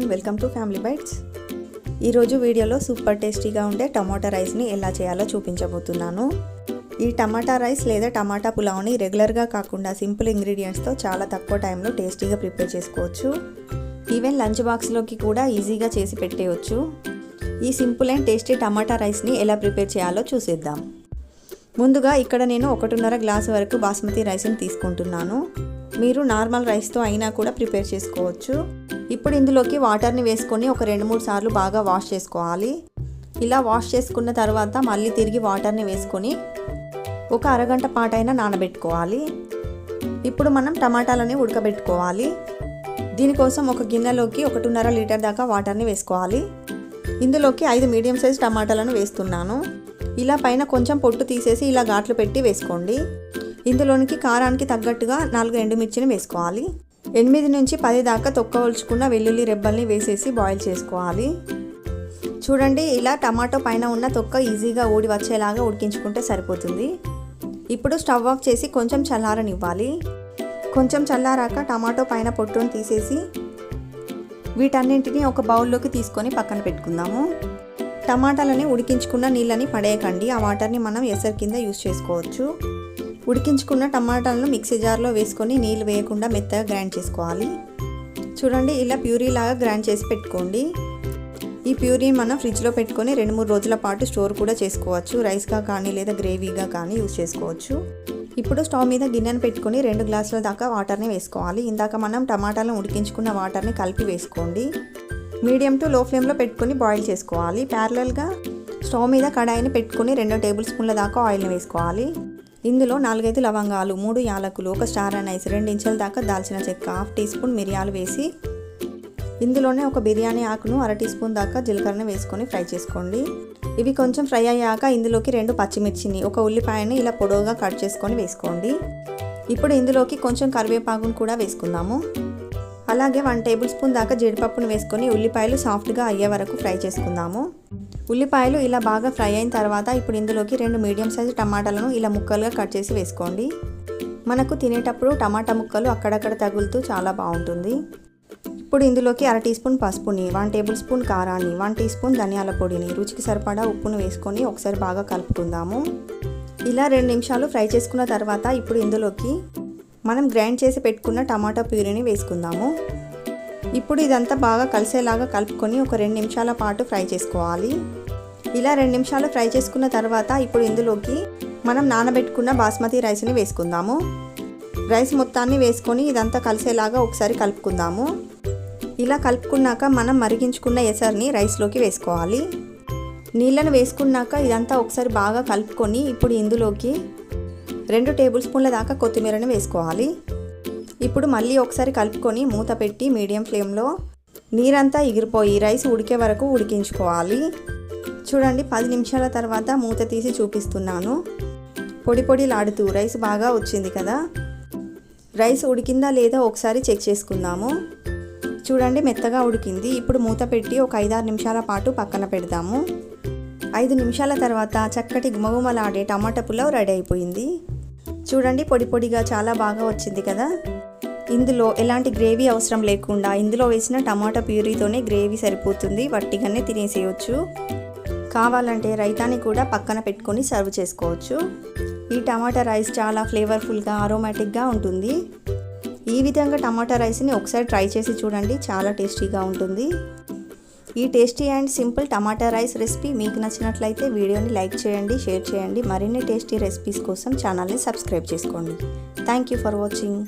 And welcome to Family Bites ఈరోజు వీడియోలో super టేస్టీగా ఉండే టమాటా రైస్ని ఎలా చేయాలో చూపించబోతున్నాను. ఈ టమాటా రైస్ లేదా టమాటా పులావ్ని రెగ్యులర్గా కాకుండా సింపుల్ ఇంగ్రీడియంట్స్తో చాలా తక్కువ టైంలో టేస్టీగా ప్రిపేర్ చేసుకోవచ్చు. ఈవెన్ లంచ్ బాక్స్లోకి కూడా ఈజీగా చేసి పెట్టేయచ్చు. ఈ సింపుల్ అండ్ టేస్టీ టమాటా రైస్ని ఎలా ప్రిపేర్ చేయాలో చూసేద్దాం. ముందుగా ఇక్కడ నేను ఒకటిన్నర గ్లాస్ వరకు బాస్మతి రైస్ని తీసుకుంటున్నాను. మీరు నార్మల్ రైస్తో అయినా కూడా ప్రిపేర్ చేసుకోవచ్చు. ఇప్పుడు ఇందులోకి వాటర్ని వేసుకొని ఒక రెండు మూడు సార్లు బాగా వాష్ చేసుకోవాలి. ఇలా వాష్ చేసుకున్న తర్వాత మళ్ళీ తిరిగి వాటర్ని వేసుకొని ఒక అరగంట పాటైనా నానబెట్టుకోవాలి. ఇప్పుడు మనం టమాటాలని ఉడకబెట్టుకోవాలి. దీనికోసం ఒక గిన్నెలోకి ఒకటిన్నర లీటర్ దాకా వాటర్ని వేసుకోవాలి. ఇందులోకి ఐదు మీడియం సైజ్ టమాటాలను వేస్తున్నాను. ఇలా పైన కొంచెం పొట్టు తీసేసి ఇలా ఘాట్లు పెట్టి వేసుకోండి. ఇందులోనికి కారానికి తగ్గట్టుగా నాలుగు ఎండుమిర్చిని వేసుకోవాలి. ఎనిమిది నుంచి పది దాకా తొక్కవలుచుకున్న వెల్లుల్లి రెబ్బల్ని వేసేసి బాయిల్ చేసుకోవాలి. చూడండి ఇలా టమాటో పైన ఉన్న తొక్క ఈజీగా ఊడి వచ్చేలాగా ఉడికించుకుంటే సరిపోతుంది. ఇప్పుడు స్టవ్ ఆఫ్ చేసి కొంచెం చల్లారనివ్వాలి. కొంచెం చల్లారాక టమాటో పైన పొట్టును తీసేసి వీటన్నింటినీ ఒక బౌల్లోకి తీసుకొని పక్కన పెట్టుకుందాము. టమాటాలని ఉడికించుకున్న నీళ్ళని పడేయకండి. ఆ వాటర్ని మనం ఎసరు కింద యూస్ చేసుకోవచ్చు. ఉడికించుకున్న టమాటాలను మిక్సీ జార్లో వేసుకొని నీళ్ళు వేయకుండా మెత్తగా గ్రైండ్ చేసుకోవాలి. చూడండి ఇలా ప్యూరీ లాగా గ్రైండ్ చేసి పెట్టుకోండి. ఈ ప్యూరీ మనం ఫ్రిడ్జ్లో పెట్టుకొని రెండు మూడు రోజుల పాటు స్టోర్ కూడా చేసుకోవచ్చు. రైస్గా కానీ లేదా గ్రేవీగా కానీ యూస్ చేసుకోవచ్చు. ఇప్పుడు స్టవ్ మీద గిన్నెను పెట్టుకొని రెండు గ్లాసుల దాకా వాటర్ని వేసుకోవాలి. ఇందాక మనం టమాటాలను ఉడికించుకున్న వాటర్ని కలిపి వేసుకోండి. మీడియం టు లో ఫ్లేమ్లో పెట్టుకొని బాయిల్ చేసుకోవాలి. ప్యారలల్గా స్టవ్ మీద కడాయిని పెట్టుకొని రెండు టేబుల్ స్పూన్ల దాకా ఆయిల్ని వేసుకోవాలి. ఇందులో నాలుగైదు లవంగాలు మూడు యాలకులు ఒక స్టార్ అనైస్ రెండు ఇంచుల దాకా దాల్చిన చెక్క హాఫ్ టీ స్పూన్ మిరియాలు వేసి ఇందులోనే ఒక బిర్యానీ ఆకును అర టీ స్పూన్ దాకా జీలకర్రను వేసుకొని ఫ్రై చేసుకోండి. ఇవి కొంచెం ఫ్రై అయ్యాక ఇందులోకి రెండు పచ్చిమిర్చిని ఒక ఉల్లిపాయని ఇలా పొడవుగా కట్ చేసుకొని వేసుకోండి. ఇప్పుడు ఇందులోకి కొంచెం కరివేపాకును కూడా వేసుకుందాము. అలాగే వన్ టేబుల్ స్పూన్ దాకా జీడిపప్పును వేసుకొని ఉల్లిపాయలు సాఫ్ట్గా అయ్యే వరకు ఫ్రై చేసుకుందాము. ఉల్లిపాయలు ఇలా బాగా ఫ్రై అయిన తర్వాత ఇప్పుడు ఇందులోకి రెండు మీడియం సైజు టమాటాలను ఇలా ముక్కలుగా కట్ చేసి వేసుకోండి. మనకు తినేటప్పుడు టమాటా ముక్కలు అక్కడక్కడ తగులుతూ చాలా బాగుంటుంది. ఇప్పుడు ఇందులోకి అర టీ స్పూన్ పసుపుని వన్ టేబుల్ స్పూన్ కారాన్ని వన్ టీ స్పూన్ ధనియాల పొడిని రుచికి సరిపడా ఉప్పును వేసుకొని ఒకసారి బాగా కలుపుకుందాము. ఇలా రెండు నిమిషాలు ఫ్రై చేసుకున్న తర్వాత ఇప్పుడు ఇందులోకి మనం గ్రైండ్ చేసి పెట్టుకున్న టమాటా ప్యూరీని వేసుకుందాము. ఇప్పుడు ఇదంతా బాగా కలిసేలాగా కలుపుకొని ఒక రెండు నిమిషాల పాటు ఫ్రై చేసుకోవాలి. ఇలా రెండు నిమిషాలు ఫ్రై చేసుకున్న తర్వాత ఇప్పుడు ఇందులోకి మనం నానబెట్టుకున్న బాస్మతి రైస్ని వేసుకుందాము. రైస్ మొత్తాన్ని వేసుకొని ఇదంతా కలిసేలాగా ఒకసారి కలుపుకుందాము. ఇలా కలుపుకున్నాక మనం మరిగించుకున్న ఎసర్ని రైస్లోకి వేసుకోవాలి. నీళ్ళను వేసుకున్నాక ఇదంతా ఒకసారి బాగా కలుపుకొని ఇప్పుడు ఇందులోకి రెండు టేబుల్ స్పూన్ల దాకా కొత్తిమీరని వేసుకోవాలి. ఇప్పుడు మళ్ళీ ఒకసారి కలుపుకొని మూత పెట్టి మీడియం ఫ్లేమ్లో నీరంతా ఎగిరిపోయి రైస్ ఉడికే వరకు ఉడికించుకోవాలి. చూడండి పది నిమిషాల తర్వాత మూత తీసి చూపిస్తున్నాను. పొడి పొడిలాడుతూ రైస్ బాగా వచ్చింది కదా. రైస్ ఉడికిందా లేదా ఒకసారి చెక్ చేసుకుందాము. చూడండి మెత్తగా ఉడికింది. ఇప్పుడు మూత పెట్టి ఒక ఐదారు నిమిషాల పాటు పక్కన పెడదాము. ఐదు నిమిషాల తర్వాత చక్కటి గుమగుమలాడే టమాటా పులావ్ రెడీ అయిపోయింది. చూడండి పొడి పొడిగా చాలా బాగా వచ్చింది కదా. ఇందులో ఎలాంటి గ్రేవీ అవసరం లేకుండా ఇందులో వేసిన టమాటా ప్యూరీతోనే గ్రేవీ సరిపోతుంది వట్టిగానే తినేసేయచ్చు. కావాలంటే రైతాని కూడా పక్కన పెట్టుకొని సర్వ్ చేసుకోవచ్చు. ఈ టమాటా రైస్ చాలా ఫ్లేవర్ఫుల్గా అరోమాటిక్గా ఉంటుంది. ఈ విధంగా టమాటా రైస్ని ఒకసారి ట్రై చేసి చూడండి చాలా టేస్టీగా ఉంటుంది. ఈ tasty and simple tomato rice recipe మీకు నచ్చినట్లయితే వీడియోని లైక్ చేయండి షేర్ చేయండి. మరిన్ని టేస్టీ రెసిపీస్ కోసం ఛానల్ని సబ్స్క్రైబ్ చేసుకోండి. Thank you for watching.